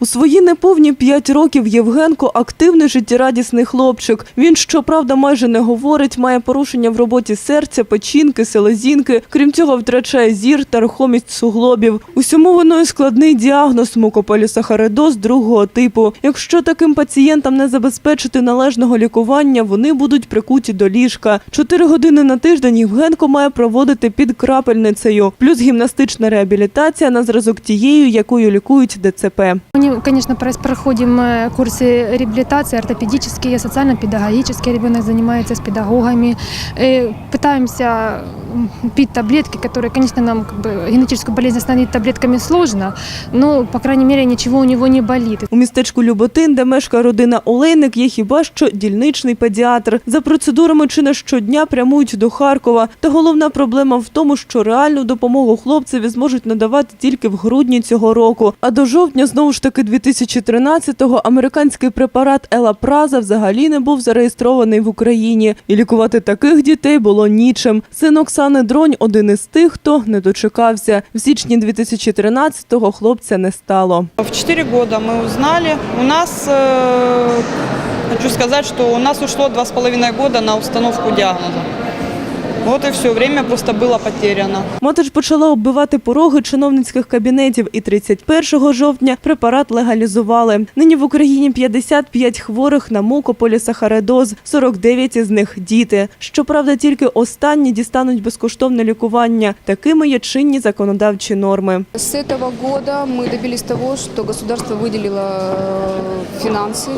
У свої неповні п'ять років Євгенко активний життєрадісний хлопчик. Він, щоправда, майже не говорить, має порушення в роботі серця, печінки, селезінки. Крім цього, втрачає зір та рухомість суглобів. Усьому виною складний діагноз мукополісахаридоз другого типу. Якщо таким пацієнтам не забезпечити належного лікування, вони будуть прикуті до ліжка. Чотири години на тиждень Євгенко має проводити під крапельницею, плюс гімнастична реабілітація на зразок тією, якою лікують ДЦП Мы, конечно, прос- проходим э, курсы реабилитации, ортопедические, социально-педагогические. Ребенок занимается с педагогами. Э, Пытаемся м, пить таблетки, которые, конечно, нам как бы, генетическую болезнь остановить таблетками сложно, но, по крайней мере, ничего у него не болит. У містечку Люботин, де мешкає родина Олейник, є хіба що дільничний педіатр. За процедурами чи не щодня прямують до Харкова. Та головна проблема в тому, що реальну допомогу хлопцеві зможуть надавати тільки в грудні цього року. А до жовтня, знову ж таки, 2013-го американський препарат Елапраза взагалі не був зареєстрований в Україні. І лікувати таких дітей було нічим. Син Оксани Дронь один із тих, хто не дочекався. В січні 2013-го хлопця не стало. В 4 года ми узнали. У нас, э, хочу сказати, що у нас ушло два роки половиной года на установку диагноза. Вот и все, время просто было потеряно. Мати ж почала оббивати пороги чиновницьких кабінетів, і 31 жовтня препарат легалізували. Нині в Україні 55 хворих на мукополісахаридоз, 49 із них діти. Щоправда, тільки останні дістануть безкоштовне лікування. Такими є чинні законодавчі норми. С этого года мы добились того, что государство выделило э, финансы,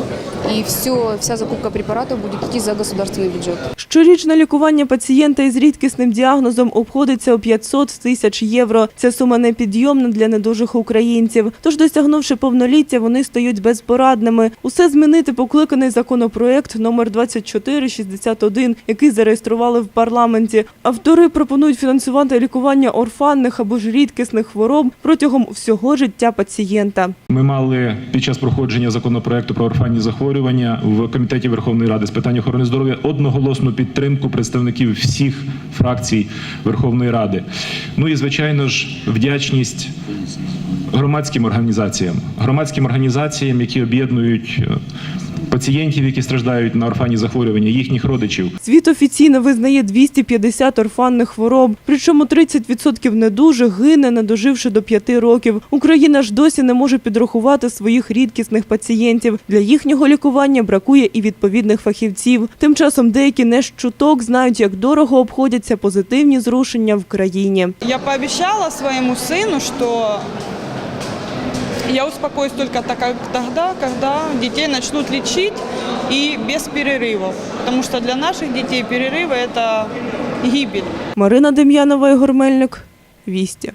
и все, вся закупка препаратов будет идти за государственный бюджет. Щорічне лікування пацієнта із рідкісним діагнозом обходиться у 500 тисяч євро. Ця сума непідйомна для недужих українців. Тож, досягнувши повноліття, вони стають безпорадними. Усе змінити покликаний законопроект номер 2461, який зареєстрували в парламенті. Автори пропонують фінансувати лікування орфанних або ж рідкісних хвороб протягом всього життя пацієнта. Ми мали під час проходження законопроекту про орфанні захворювання в комітеті Верховної Ради з питань охорони здоров'я одноголосну підтримку представників всіх фракцій Верховної Ради. Ну і звичайно ж вдячність громадським організаціям, громадським організаціям, які об'єднують е, пацієнтів, які страждають на орфанні захворювання, їхніх родичів. Світ офіційно визнає 250 орфанних хвороб, причому 30% недужих гине, не доживши до 5 років. Україна ж досі не може підрахувати своїх рідкісних пацієнтів. Для їхнього лікування бракує і відповідних фахівців. Тим часом деякі не з чуток знають, як дорого обходяться позитивні зрушення в країні. Я пообещала своему сыну, что я успокоюсь только так- тогда, когда детей начнут лечить и без перерывов. Потому что для наших детей перерывы – это гибель. Марина Дем'янова, Ігор Мельник. Вісті.